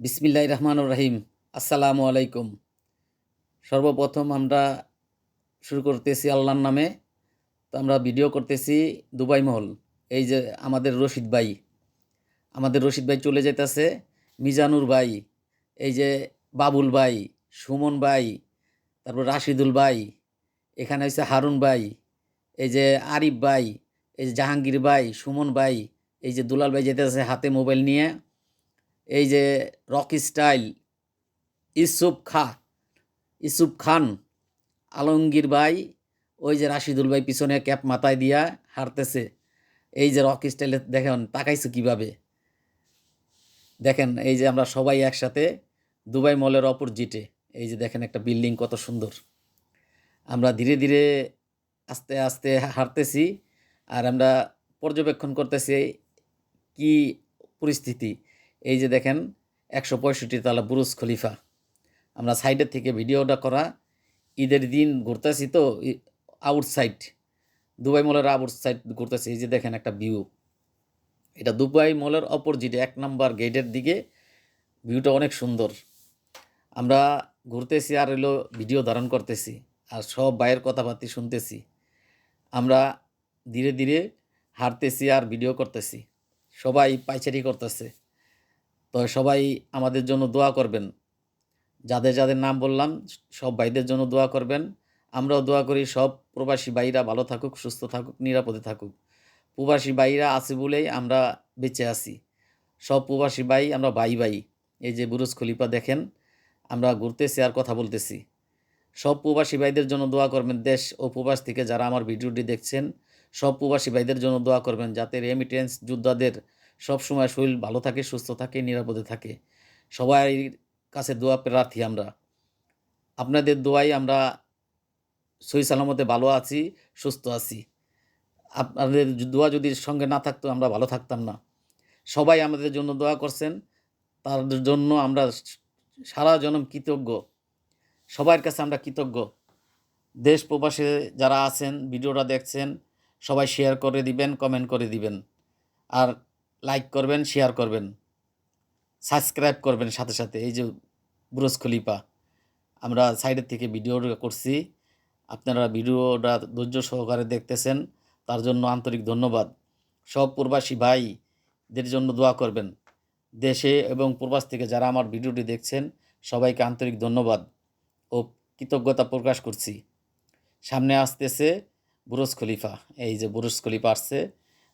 বিসমিল্লাহ রহমান রহিম। আসসালামু আলাইকুম। সর্বপ্রথম আমরা শুরু করতেছি আল্লাহর নামে। তো আমরা ভিডিও করতেছি দুবাই মহল। এই যে আমাদের রশিদ ভাই। আমাদের রশিদ ভাই চলে যেতেছে মিজানুর ভাই, এই যে বাবুল ভাই, সুমন ভাই, তারপর রাশিদুল ভাই, এখানে হচ্ছে হারুন ভাই, এই যে আরিফ ভাই, এই যে জাহাঙ্গীর ভাই, সুমন ভাই, এই যে দুলাল ভাই যেতেছে হাতে মোবাইল নিয়ে। এই যে রক স্টাইল ইসুফ খা ইসুফ খান, আলমগীর ভাই, ওই যে রাশিদুল ভাই পিছনে ক্যাপ মাথায় দিয়া হারতেছে এই যে রক স্টাইলে দেখেন, তাকাইছে কীভাবে? দেখেন, এই যে আমরা সবাই একসাথে দুবাই মলের অপোজিটে এই যে দেখেন একটা বিল্ডিং কত সুন্দর। আমরা ধীরে ধীরে আস্তে আস্তে হারতেছি আর আমরা পর্যবেক্ষণ করতেছি কি পরিস্থিতি। এই যে দেখেন, একশো পঁয়ষট্টি তালা বুরুজ খলিফা। আমরা সাইডের থেকে ভিডিওটা করা, ঈদের দিন ঘুরতেছি তো আউটসাইড দুবাই মলের আউটসাইড ঘুরতেছি। এই যে দেখেন একটা ভিউ এটা দুবাই মলের অপোজিটে এক নাম্বার গেটের দিকে। ভিউটা অনেক সুন্দর। আমরা ঘুরতেছি আর এলো ভিডিও ধারণ করতেছি, আর সব বাইরের কথাবার্তি শুনতেছি। আমরা ধীরে ধীরে হাঁটতেছি আর ভিডিও করতেছি। সবাই পাইচারি করতেছে। তো সবাই আমাদের জন্য দোয়া করবেন। যাদের যাদের নাম বললাম, সব ভাইদের জন্য দোয়া করবেন। আমরাও দোয়া করি, সব প্রবাসী ভাইরা ভালো থাকুক, সুস্থ থাকুক, নিরাপদে থাকুক। প্রবাসী ভাইরা আছে বলেই আমরা বেঁচে আছি। সব প্রবাসী ভাই, আমরা ভাই ভাই। এই যে বুরুজ খলিফা দেখেন, আমরা ঘুরতেছি আর কথা বলতেছি। সব প্রবাসী ভাইদের জন্য দোয়া করবেন দেশ ও প্রবাস থেকে যারা আমার ভিডিওটি দেখছেন, সব প্রবাসী ভাইদের জন্য দোয়া করবেন যাতে রেমিটেন্স যোদ্ধাদের সব সময় শরীর ভালো থাকে, সুস্থ থাকে, নিরাপদে থাকে। সবাই কাছে দোয়া প্রার্থী আমরা। আপনাদের দোয়াই আমরা সই সালামতে ভালো আছি, সুস্থ আছি। আপনাদের দোয়া যদি সঙ্গে না থাকতো আমরা ভালো থাকতাম না। সবাই আমাদের জন্য দোয়া করছেন। তার জন্য আমরা সারা জনম কৃতজ্ঞ। সবার কাছে আমরা কৃতজ্ঞ। দেশ প্রবাসে যারা আছেন, ভিডিওটা দেখছেন, সবাই শেয়ার করে দিবেন কমেন্ট করে দিবেন। আর করবেন শেয়ার করবেন সাবস্ক্রাইব করবেন সাথে সাথে। এই যে বুরজ খলিফা, আমরা সাইডের থেকে ভিডিও করছি। আপনারা ভিডিওটা ধৈর্য সহকারে দেখতেছেন, তার জন্য আন্তরিক ধন্যবাদ। সব প্রবাসী ভাইদের জন্য দোয়া করবেন। দেশে এবং প্রবাস থেকে যারা আমার ভিডিওটি দেখছেন, সবাইকে আন্তরিক ধন্যবাদ ও কৃতজ্ঞতা প্রকাশ করছি। সামনে আসতেছে বুরজ খলিফা। এই যে বুরজ খলিফা আসছে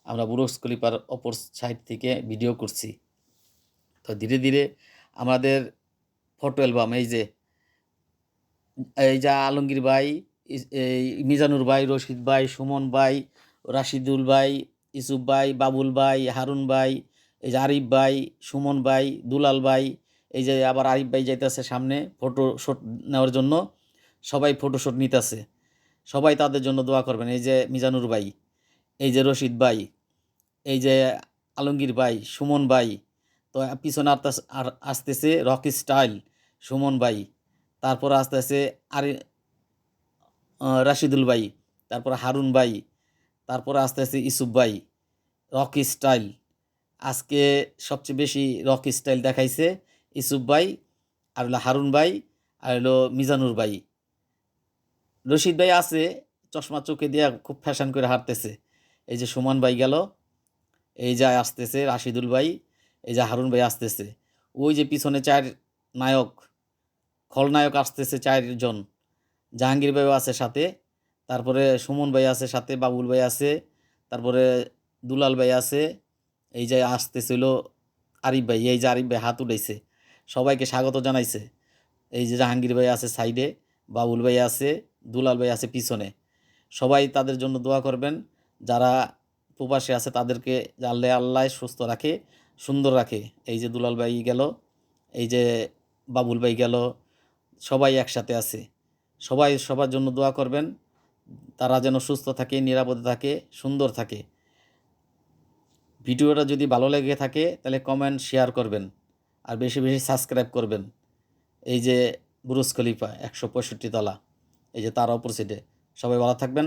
আমরা বুরজ খলিফার অপর সাইড থেকে ভিডিও করছি। তো ধীরে ধীরে আমাদের ফটো অ্যালবাম, এই যে এই যে আলমগীর ভাই এই মিজানুর ভাই, রশিদ ভাই, সুমন ভাই, রাশিদুল ভাই, ইসুফ ভাই, বাবুল ভাই, হারুন ভাই, এই যে আরিফ ভাই, সুমন ভাই, দুলাল ভাই, এই যে আবার আরিফ ভাই যাইতেছে সামনে ফটো শ্যুট নেওয়ার জন্য, সবাই ফটো শ্যুট নিতেছে। সবাই তাদের জন্য দোয়া করবেন, এই যে মিজানুর ভাই। এই যে রশিদ ভাই, এই যে আলমগীর ভাই, সুমন ভাই, তো পিছনে আর আসতেছে রকি স্টাইল, সুমন ভাই, তারপর আসতেছে আর রাশিদুল ভাই, তারপর হারুন ভাই, তারপর আসতেছে ইসুফ ভাই, রকি স্টাইল। আজকে সবচেয়ে বেশি রকি স্টাইল দেখাইছে ইসুফ ভাই, আর হলো হারুন ভাই, আর হলো মিজানুর ভাই। রশিদ ভাই আছে, চশমা চোখে দিয়া খুব ফ্যাশন করে হাঁটতেছে। এই যে সুমন ভাই গেল, এই যা আসতেছে রাশিদুল ভাই, এই যে হারুন ভাই আসতেছে। ওই যে পিছনে চার নায়ক খলনায়ক আসতেছে চারজন জাহাঙ্গীর ভাইও আছে সাথে, তারপরে সুমন ভাই আছে সাথে, বাবুল ভাই আছে, তারপরে দুলাল ভাই আছে, এই যে আসতেছিল আরিফ ভাই, এই যে আরিফ ভাই হাত উঠাইছে। সবাইকে স্বাগত জানাইছে। এই যে জাহাঙ্গীর ভাই আছে সাইডে, বাবুল ভাই আছে, দুলাল ভাই আছে পিছনে। সবাই তাদের জন্য দোয়া করবেন। যারা প্রবাসে আছে তাদেরকে আল্লাহ আল্লাহ সুস্থ রাখে, সুন্দর রাখে। এই যে দুলাল ভাই গেল, এই যে বাবুল ভাই গেল, সবাই একসাথে আছে। সবাই সবার জন্য দোয়া করবেন, তারা যেন সুস্থ থাকে, নিরাপদে থাকে, সুন্দর থাকে। ভিডিওটা যদি ভালো লেগে থাকে, তাহলে কমেন্ট শেয়ার করবেন, আর বেশি বেশি সাবস্ক্রাইব করবেন। এই যে বুরুজ খলিফা, একশো পঁয়ষট্টি তলা, এই যে তার অপোজিটে সবাই ভালো থাকবেন।